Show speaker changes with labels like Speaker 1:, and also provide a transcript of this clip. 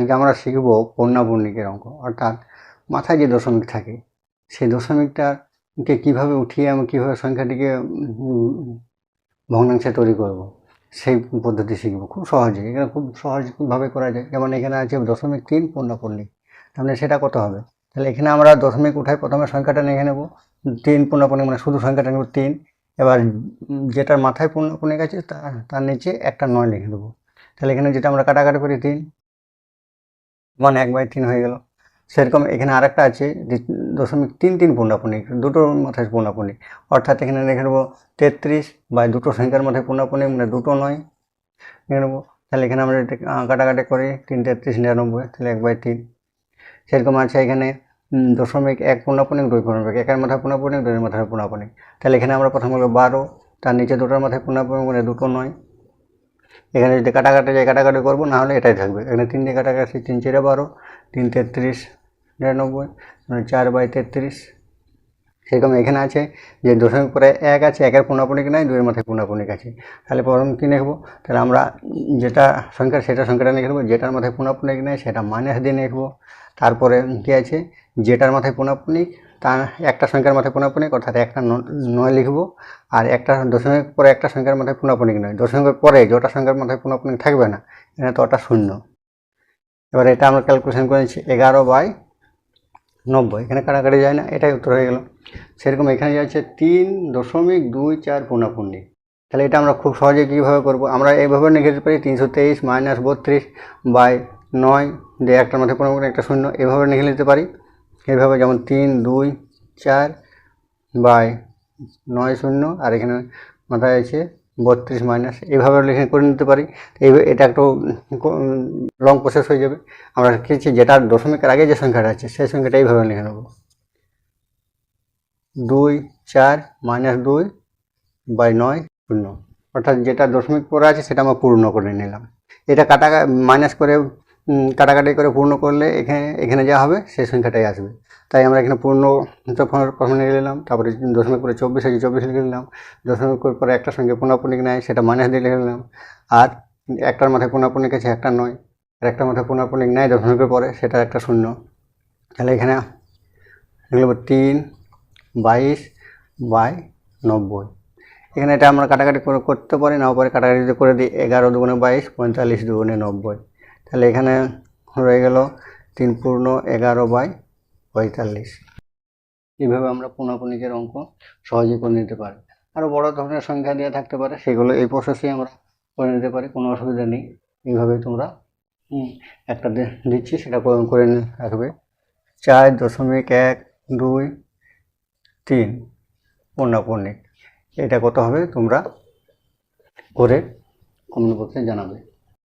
Speaker 1: আজকে আমরা শিখব পূর্ণাপূর্ণিকের অঙ্ক। অর্থাৎ মাথায় যে দশমিক থাকে, সেই দশমিকটাকে কীভাবে উঠিয়ে আমি কীভাবে সংখ্যাটিকে ভগ্নাংশে তৈরি করব, সেই পদ্ধতি শিখব। খুব সহজে, এখানে খুব সহজভাবে করা যায়। যেমন এখানে আছে দশমিক তিন পূর্ণাপূর্ণিক তাহলে সেটা কত হবে? তাহলে এখানে আমরা দশমিক উঠাই, প্রথমে সংখ্যাটা লিখে নেব। তিন পূর্ণাপূর্ণিক মানে শুধু সংখ্যাটা নেব তিন। এবার যেটার মাথায় পূর্ণাপূর্ণিক আছে তার তার নিচে একটা নয় লিখে দেবো। তাহলে এখানে যেটা আমরা কাটাকাটি করি, তিন। মানে এক বাই তিন হয়ে গেল। সেরকম এখানে আরেকটা আছে, যে দশমিক তিন তিন পূর্ণাপূর্ণিক দুটো মাথায় পূর্ণাপূর্ণিক অর্থাৎ এখানে লিখে নেব তেত্রিশ বা দুটো সংখ্যার মাথায় পূর্ণাপূর্ণিক মানে দুটো নয়। লিখে নেব, তাহলে এখানে আমরা কাটাকাটি করি, তিন তেত্রিশ নিরানব্বই, তাহলে এক বাই তিন। সেরকম আছে এখানে দশমিক এক পূর্ণাপূর্ণিক দুই পূর্ণাপূর্ণিক একের মাথায় পূর্ণাপূর্ণিক দুইয়ের মাথায় পূর্ণাপূর্ণিক তাহলে এখানে আমরা প্রথম বলব বারো, তার নিচে দুটোর মাথায় পূর্ণাপূর্ণিক মানে দুটো নয়। এখানে যদি কাটাকাটি যায় কাটাকাটি করব না হলে এটাই থাকবে। এখানে তিন দিয়ে কাটাকাটি তিন চেরে বারো, তিন তেত্রিশ, নিরানব্বই মানে চার বাই তেত্রিশ। সেরকম এখানে আছে, যে দশমিক পরে এক আছে, একের পূর্ণাপূর্ণিক নাই, দুইয়ের মাথায় পূর্ণাপূর্ণিক আছে। তাহলে প্রথম কী লিখব? তাহলে আমরা যেটা সংখ্যা, সেটা সংখ্যাটা লিখব যেটার মাথায় পূর্ণাপূর্ণিক নেই, সেটা মাইনাস দিয়ে লিখব। তারপরে কী আছে? যেটার মাথায় পূর্ণাপূর্ণিক তার একটা সংখ্যার মাথায় পূর্ণাপূর্ণিক অর্থাৎ একটা নয় লিখব, আর একটা দশমিক পরে একটা সংখ্যার মাথায় পূর্ণাপূর্ণিক নয়। দশমিকের পরে যেটা সংখ্যার মাথায় পূর্ণাপূর্ণিক থাকবে না, এখানে তো ওটা শূন্য। এবার এটা আমরা ক্যালকুলেশন করেছি এগারো বাই নব্বই। এখানে কাটাকাটি যায় না, এটাই উত্তর হয়ে গেল। সেরকম এখানে যাচ্ছে তিন দশমিক দুই চার পূর্ণাপূর্ণিক তাহলে এটা আমরা খুব সহজে কীভাবে করব? আমরা এইভাবে লিখে পারি, তিনশো তেইশ মাইনাস বত্রিশ বাই নয়, দিয়ে একটার মাথায় পূর্ণাপূর্ণিক একটা শূন্য, এভাবে লিখে নিতে পারি। এইভাবে যেমন তিন, দুই, চার, বাই নয়, শূন্য, আর এখানে মাথায় আছে বত্রিশ মাইনাস এইভাবে লিখে করে নিতে পারি। এই এটা একটু লং প্রসেস হয়ে যাবে। আমরা কিছু যেটা দশমিকের আগে যে সংখ্যাটা আছে, সেই সংখ্যাটা এইভাবে লিখে নেব। দুই, চার মাইনাস দুই, বাই নয়, শূন্য। অর্থাৎ যেটা দশমিক পরে আছে, সেটা আমরা পূর্ণ করে নিলাম। এটা কাটা মাইনাস করে কাটাকাটি করে পূর্ণ করলে এখানে এখানে যা হবে সেই সংখ্যাটাই আসবে। তাই আমরা এখানে পূর্ণ প্রথমে লিখে নিলাম, তারপরে দশমিক করে চব্বিশ আছে, চব্বিশ লিখে নিলাম, দশমিক পরে একটা সঙ্গে পূর্ণাপূর্ণিক নেয়, সেটা মাইনাস দিয়ে লিখে নিলাম, আর একটার মাথায় পূর্ণাপূর্ণিক আছে, একটা নয়, আর একটার মাথায় পূর্ণাপূর্ণিক নেয় দশমিকের পরে, সেটা একটা শূন্য। তাহলে এখানে লিখব তিন, বাইশ বাই নব্বই। এখানে এটা আমরা কাটাকাটি করে করতে পারি, না পারি কাটাকাটি করে দিই, এগারো দুগুণে বাইশ, পঁয়তাল্লিশ দুগুণে নব্বই। তাহলে এখানে রয়ে গেল তিন পূর্ণ এগারো বাই পঁয়তাল্লিশ। এইভাবে আমরা পুনঃপুনিকের অঙ্ক সহজেই করে নিতে পারি। আরও বড় ধরনের সংখ্যা দেওয়া থাকতে পারে, সেগুলো এই প্রসেসেই আমরা করে নিতে পারি, কোনো অসুবিধা নেই। এইভাবেই তোমরা একটা দিচ্ছি, সেটা করে রাখবে চার দশমিক এক দুই তিন পূর্ণাপূর্ণিক এটা কত হবে তোমরা? করে কমেন্ট বক্সে জানাবে।